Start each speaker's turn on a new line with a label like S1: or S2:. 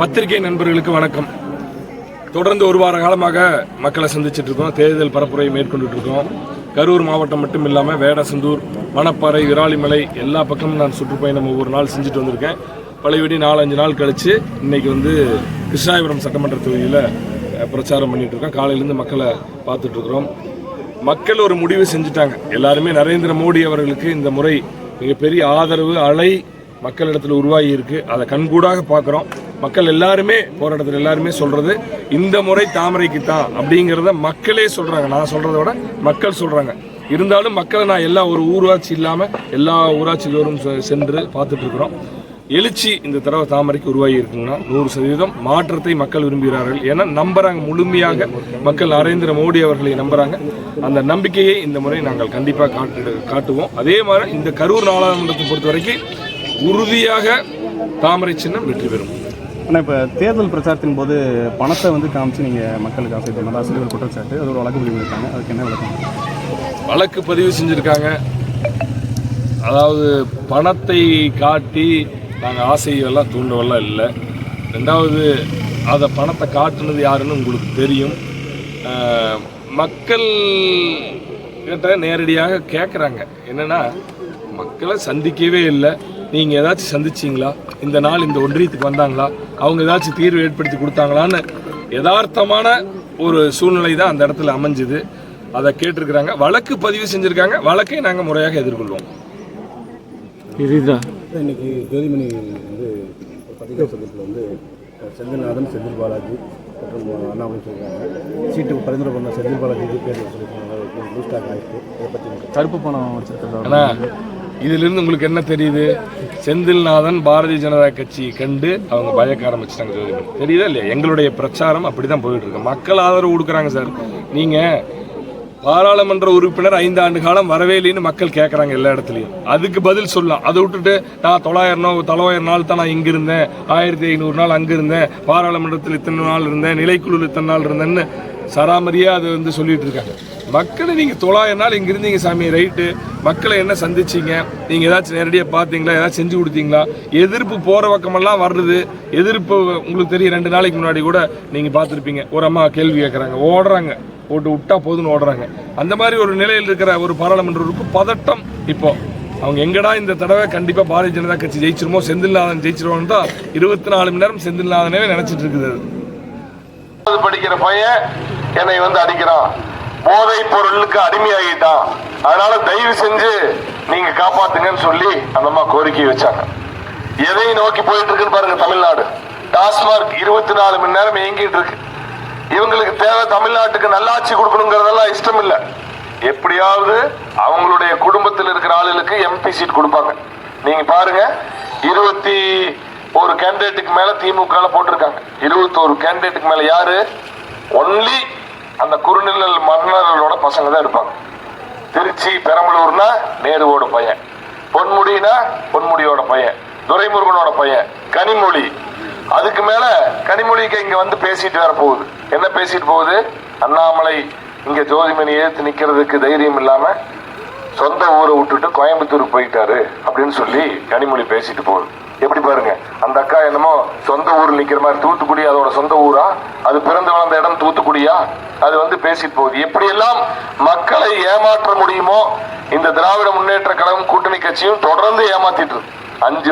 S1: பத்திரிகை நண்பர்களுக்கு வணக்கம். தொடர்ந்து ஒரு வார காலமாக மக்களை சந்திச்சுட்டு இருக்கோம். தேர்தல் பரப்புரை மேற்கொண்டுட்டு இருக்கோம். கரூர் மாவட்டம் மட்டும் இல்லாமல் வேடசந்தூர் மணப்பாறை விராலிமலை எல்லா பக்கமும் நான் சுற்றுப்பயணம் ஒவ்வொரு நாள் செஞ்சுட்டு வந்திருக்கேன். பழையபடி நாலஞ்சு நாள் கழித்து இன்னைக்கு வந்து கிருஷ்ணாபுரம் சட்டமன்ற தொகுதியில் பிரச்சாரம் பண்ணிகிட்டு இருக்கோம். காலையிலேருந்து மக்களை பார்த்துட்ருக்குறோம் மக்கள் ஒரு முடிவு செஞ்சுட்டாங்க. எல்லாருமே நரேந்திர மோடி அவர்களுக்கு இந்த முறை மிகப்பெரிய ஆதரவு அலை மக்களிடத்தில் உருவாகி இருக்கு அதை கண்கூடாக பார்க்குறோம். மக்கள் எல்லாருமே போராட்டத்தில் எல்லாருமே சொல்றது இந்த முறை தாமரைக்கு தான் அப்படிங்கிறத மக்களே சொல்றாங்க. நான் சொல்கிறத விட மக்கள் சொல்றாங்க. இருந்தாலும் மக்களை நான் எல்லா ஒரு ஊராட்சி இல்லாமல் எல்லா ஊராட்சி தோறும் செ- சென்று பார்த்துட்டு இருக்கிறோம். எழுச்சி இந்த தடவை தாமரைக்கு உருவாகி இருக்குங்கன்னா நூறு சதவீதம் மாற்றத்தை மக்கள் விரும்புகிறார்கள். ஏன்னா நம்புறாங்க முழுமையாக மக்கள் நரேந்திர மோடி அவர்களை நம்புறாங்க. அந்த நம்பிக்கையை இந்த முறை நாங்கள் கண்டிப்பாக காட்டு காட்டுவோம். அதே மாதிரி இந்த கரூர் நாடாளுமன்றத்தை பொறுத்த வரைக்கும் உறுதியாக தாமரை சின்னம் வெற்றி பெறும்.
S2: ஆனால் இப்போ தேர்தல் பிரச்சாரத்தின் போது பணத்தை வந்து காமிச்சு நீங்கள் மக்களுக்கு ஆசை பண்ணதா ஒரு குற்றச்சாட்டு அது ஒரு வழக்கு பதிவு பண்ணியிருக்காங்க அதுக்கு என்ன விளக்கம்
S1: வழக்கு பதிவு செஞ்சுருக்காங்க. அதாவது பணத்தை காட்டி நாங்கள் ஆசையெல்லாம் தூண்டவெல்லாம் இல்லை. ரெண்டாவது அதை பணத்தை காட்டுனது யாருன்னு உங்களுக்கு தெரியும். மக்கள் கிட்ட நேரடியாக கேட்குறாங்க என்னன்னா மக்களை சந்திக்கவே இல்லை. நீங்கள் ஏதாச்சும் சந்திச்சிங்களா? இந்த நாள் இந்த ஒன்றியத்துக்கு வந்தாங்களா? அவங்க ஏதாச்சும் தீர்வு ஏற்படுத்தி கொடுத்தாங்களான்னு யதார்த்தமான ஒரு சூழ்நிலை தான் அந்த இடத்துல அமைஞ்சுது. அதை கேட்டிருக்கிறாங்க. வழக்கு பதிவு செஞ்சுருக்காங்க. வழக்கை நாங்கள் முறையாக எதிர்கொள்வோம்.
S3: இன்னைக்கு ஜோதிமணி வந்து பத்திரிகை சங்கத்தில் வந்து செந்தில்நாதன் செந்தில் பாலாஜி மற்றும் அண்ணாமலை சொல்லியிருக்காங்க சீட்டு பரிந்துரை பண்ண செந்தில் பாலாஜிக்கு பேர் சொல்லியிருக்காங்க. பூஸ்டாக் ஆயிருக்கு. பற்றி
S2: கருப்பு பணம் வச்சிருக்கிறதா
S1: ஆனால் இதிலிருந்து உங்களுக்கு என்ன தெரியுது? செந்தில்நாதன் பாரதிய ஜனதா கட்சி கண்டு அவங்க பயக்க ஆரம்பிச்சிட்டாங்க ஜோதிமணி தெரியுதா இல்லையா? எங்களுடைய பிரச்சாரம் அப்படி தான் போயிட்டு இருக்கு மக்கள் ஆதரவு கொடுக்குறாங்க சார். நீங்கள் பாராளுமன்ற உறுப்பினர் ஐந்து ஆண்டு காலம் வரவே இல்லைன்னு மக்கள் கேட்குறாங்க எல்லா இடத்துலையும். அதுக்கு பதில் சொல்லலாம். அதை விட்டுட்டு நான் தொள்ளாயிரம் நாள் தொள்ளாயிரம் நாள் தான் நான் இங்கே இருந்தேன். ஆயிரத்தி ஐநூறு நாள் அங்கே இருந்தேன். பாராளுமன்றத்தில் இத்தனை நாள் இருந்தேன். நிலைக்குழுவில் இத்தனை நாள் இருந்தேன்னு சராமரியாக அது வந்து சொல்லிட்டு இருக்காங்க. மக்களை நீங்கள் தொள்ளாயிரம் நாள் இங்கே இருந்தீங்க சாமி ரைட்டு மக்களை என்ன சந்திச்சீங்க? நீங்கள் ஏதாச்சும் நேரடியாக பார்த்தீங்களா ஏதாச்சும் செஞ்சு கொடுத்தீங்களா? எதிர்ப்பு போகிற பக்கமெல்லாம் வர்றது எதிர்ப்பு உங்களுக்கு தெரியும் ரெண்டு நாளைக்கு முன்னாடி கூட நீங்கள் பார்த்துருப்பீங்க ஒரு அம்மா கேள்வி கேட்குறாங்க ஓடுறாங்க. போட்டு விட்டா போதுன்னு ஓடுறாங்க. அந்த மாதிரி ஒரு நிலையில் இருக்கிற ஒரு பாராளுமன்ற உறுப்பு பதட்டம் இப்போ. அவங்க எங்கடா இந்த தடவை கண்டிப்பாக பாரதிய ஜனதா கட்சி ஜெயிச்சிருமோ? செந்தில்நாதன் ஜெயிச்சிருவோம் தான் இருபத்தி நாலு மணி நேரம் செந்தில்நாதனவே நினைச்சிட்டு இருக்குது அது.
S4: படிக்கிற பையன் என்னை வந்து அடிக்கிறான். போதை பொருளுக்கு அடிமையாகிட்டான். அதனால தயவு செஞ்சு நீங்க காப்பாத்துங்கன்னு சொல்லி அந்த அம்மா கோரிக்கை வச்சாங்க. எதை நோக்கி போயிட்டு இருக்குன்னு பாருங்க தமிழ்நாடு. டாஸ்மார்க் இருபத்தி நாலு மணி நேரம் இயங்கிட்டு இருக்கு. இவங்களுக்கு தேவை தமிழ்நாட்டுக்கு நல்லாட்சி கொடுக்கணுங்கிறதெல்லாம் இஷ்டம் இல்லை எப்படியாவது அவங்களுடைய குடும்பத்தில் இருக்கிற ஆளுகளுக்கு எம்பி சீட் கொடுப்பாங்க. நீங்க பாருங்க இருபத்தி ஒரு கேண்டிடேட்டுக்கு மேல திமுக போட்டிருக்காங்க. இருபத்தோரு கேண்டிடேட்டுக்கு மேல யாரு? ஒன்லி அந்த குறுநிழல் மன்னர்களோட பசங்க தான் இருப்பாங்க. திருச்சி பெரம்பலூர்னா நேருவோட பையன். பொன்முடினா பொன்முடியோட பையன். துரைமுருகனோட பையன். கனிமொழி. அதுக்கு மேல கனிமொழிக்கு இங்க வந்து பேசிட்டு வர போகுது. என்ன பேசிட்டு போகுது? அண்ணாமலை இங்க ஜோதிமணி ஏத்து நிக்கிறதுக்கு தைரியம் இல்லாம சொந்த ஊரை விட்டுட்டு கோயம்புத்தூருக்கு போயிட்டாரு அப்படின்னு சொல்லி கனிமொழி பேசிட்டு போகுது. எப்படி பாருங்க? அந்த அக்கா என்னமோ சொந்த ஊர் நிக்கிற மாதிரி தூத்துக்குடி அதோட சொந்த ஊரா? அது பிறந்து வளர்ந்த இடம் தூத்துக்குடியா? அது வந்து பேசிட்டு போகுது எப்படியெல்லாம் மக்களை ஏமாற்ற முடியுமோ இந்த திராவிட முன்னேற்ற கழகம் கூட்டணி கட்சியும் தொடர்ந்து ஏமாத்திட்டு இருக்கு. அஞ்சு